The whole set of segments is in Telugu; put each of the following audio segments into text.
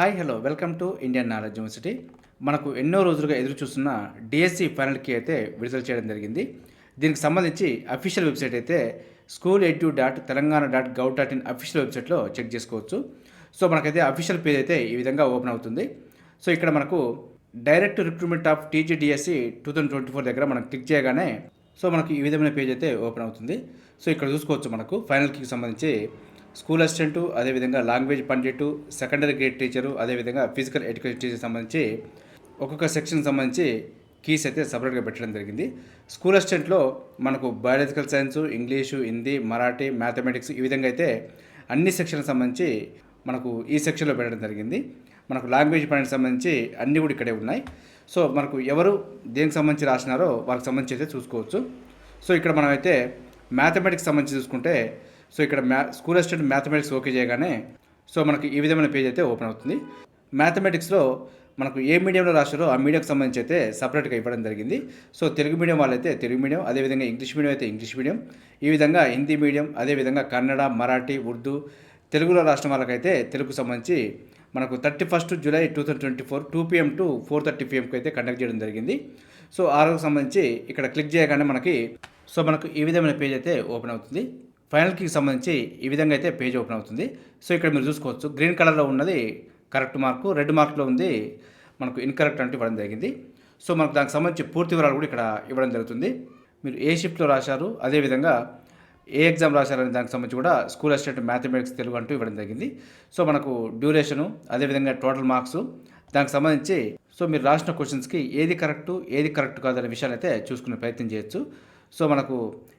Hi hello welcome to Indian knowledge university మనకు ఎన్నో రోజులుగా ఎదురు చూస్తున్న డిఎస్సి ఫైనల్కి అయితే విడుదల చేయడం జరిగింది. దీనికి సంబంధించి అఫీషియల్ వెబ్సైట్ అయితే school edu dot Telangana dot gov dot in official వెబ్సైట్లో చెక్ చేసుకోవచ్చు. సో మనకైతే అఫీషియల్ పేజ్ అయితే ఈ విధంగా ఓపెన్ అవుతుంది. సో ఇక్కడ మనకు direct recruitment of TGDSC two thousand twenty four దగ్గర మనం క్లిక్ చేయగానే సో మనకు ఈ విధమైన పేజ్ అయితే ఓపెన్ అవుతుంది. సో ఇక్కడ చూసుకోవచ్చు మనకు ఫైనల్కి సంబంధించి స్కూల్ అసిస్టెంటు అదేవిధంగా language pandit secondary grade teacher అదేవిధంగా ఫిజికల్ ఎడ్యుకేషన్ టీచర్ సంబంధించి ఒక్కొక్క సెక్షన్ సంబంధించి కీస్ అయితే సపరేట్గా పెట్టడం జరిగింది. స్కూల్ అసిస్టెంట్లో మనకు biological science English Hindi Marathi mathematics ఈ విధంగా అయితే అన్ని సెక్షన్లకు సంబంధించి మనకు ఈ సెక్షన్లో పెట్టడం జరిగింది. మనకు లాంగ్వేజ్ పాయింట్ సంబంధించి అన్నీ కూడా ఇక్కడే ఉన్నాయి. సో మనకు ఎవరు దేనికి సంబంధించి రాసినారో వాళ్ళకి సంబంధించి అయితే చూసుకోవచ్చు. సో ఇక్కడ మనం అయితే మ్యాథమెటిక్స్ సంబంధించి చూసుకుంటే సో ఇక్కడ మ్యా స్కూల్ అసిస్టెంట్ మ్యాథమెటిక్స్ ఓకే చేయగానే సో మనకి ఈ విధమైన పేజ్ అయితే ఓపెన్ అవుతుంది. మ్యాథమెటిక్స్లో మనకు ఏ మీడియంలో రాశారో ఆ మీడియంకి సంబంధించి అయితే సపరేట్గా ఇవ్వడం జరిగింది. సో తెలుగు మీడియం వాళ్ళైతే తెలుగు మీడియం అదేవిధంగా ఇంగ్లీష్ మీడియం అయితే ఇంగ్లీష్ మీడియం ఈ విధంగా హిందీ మీడియం అదేవిధంగా కన్నడ మరాఠీ ఉర్దూ తెలుగులో రాష్ట్రం వాళ్ళకైతే తెలుగు సంబంధించి మనకు thirty first July two thousand twenty four two PM to four thirty పిఎంకి అయితే కండక్ట్ చేయడం జరిగింది. సో ఆ రోజుకు సంబంధించి ఇక్కడ క్లిక్ చేయగానే మనకి సో మనకు ఈ విధమైన పేజ్ అయితే ఓపెన్ అవుతుంది. ఫైనల్కి సంబంధించి ఈ విధంగా అయితే పేజ్ ఓపెన్ అవుతుంది. సో ఇక్కడ మీరు చూసుకోవచ్చు. గ్రీన్ కలర్లో ఉన్నది కరెక్ట్ మార్కు రెడ్ మార్క్లో ఉంది మనకు ఇన్కరెక్ట్ అంటూ ఇవ్వడం జరిగింది. సో మనకు దానికి సంబంధించి పూర్తి వివరాలు కూడా ఇక్కడ ఇవ్వడం జరుగుతుంది. మీరు ఏ షిఫ్ట్లో రాశారు అదేవిధంగా ఏ ఎగ్జామ్ రాశారనే దానికి సంబంధించి కూడా స్కూల్ అసిస్టెంట్ మ్యాథమెటిక్స్ తెలుగు అంటూ ఇవ్వడం జరిగింది. సో మనకు డ్యూరేషను అదేవిధంగా టోటల్ మార్క్స్ దానికి సంబంధించి సో మీరు రాసిన క్వశ్చన్స్కి ఏది కరెక్ట్ ఏది కరెక్ట్ కాదనే విషయాలు అయితే చూసుకునే ప్రయత్నం చేయొచ్చు. సో మనకు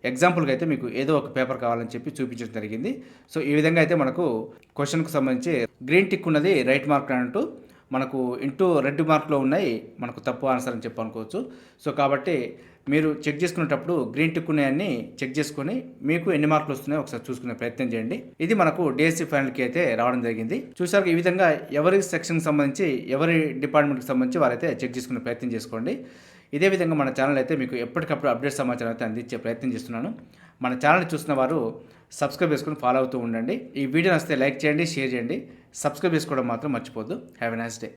ఎగ్జాంపుల్గా అయితే మీకు ఏదో ఒక పేపర్ కావాలని చెప్పి చూపించడం జరిగింది. సో ఈ విధంగా అయితే మనకు క్వశ్చన్కి సంబంధించి గ్రీన్ టిక్ ఉన్నది రైట్ మార్క్ అంటూ మనకు ఇంటూ రెడ్ మార్క్లో ఉన్నాయి. మనకు తప్పు ఆన్సర్ అని చెప్పి అనుకోవచ్చు. సో కాబట్టి మీరు చెక్ చేసుకునేటప్పుడు గ్రీన్ టిక్ ఉన్నాయన్నీ చెక్ చేసుకొని మీకు ఎన్ని మార్కులు వస్తున్నాయో ఒకసారి చూసుకునే ప్రయత్నం చేయండి. ఇది మనకు డిఎస్సి ఫైనల్కి అయితే రావడం జరిగింది. చూసారు ఈ విధంగా ఎవరి సెక్షన్కి సంబంధించి ఎవరి డిపార్ట్మెంట్కి సంబంధించి వారైతే చెక్ చేసుకునే ప్రయత్నం చేసుకోండి. ఇదే విధంగా మన ఛానల్ అయితే మీకు ఎప్పటికప్పుడు అప్డేట్ సమాచారం అయితే అందించే ప్రయత్నం చేస్తున్నాను. మన ఛానల్ చూసిన వారు సబ్స్క్రైబ్ చేసుకుని ఫాలో అవుతూ ఉండండి. ఈ వీడియో నచ్చితే లైక్ చేయండి షేర్ చేయండి. సబ్స్క్రైబ్ చేసుకోవడం మాత్రం మర్చిపోద్దు హ్యావ్ ఎ నైస్ డే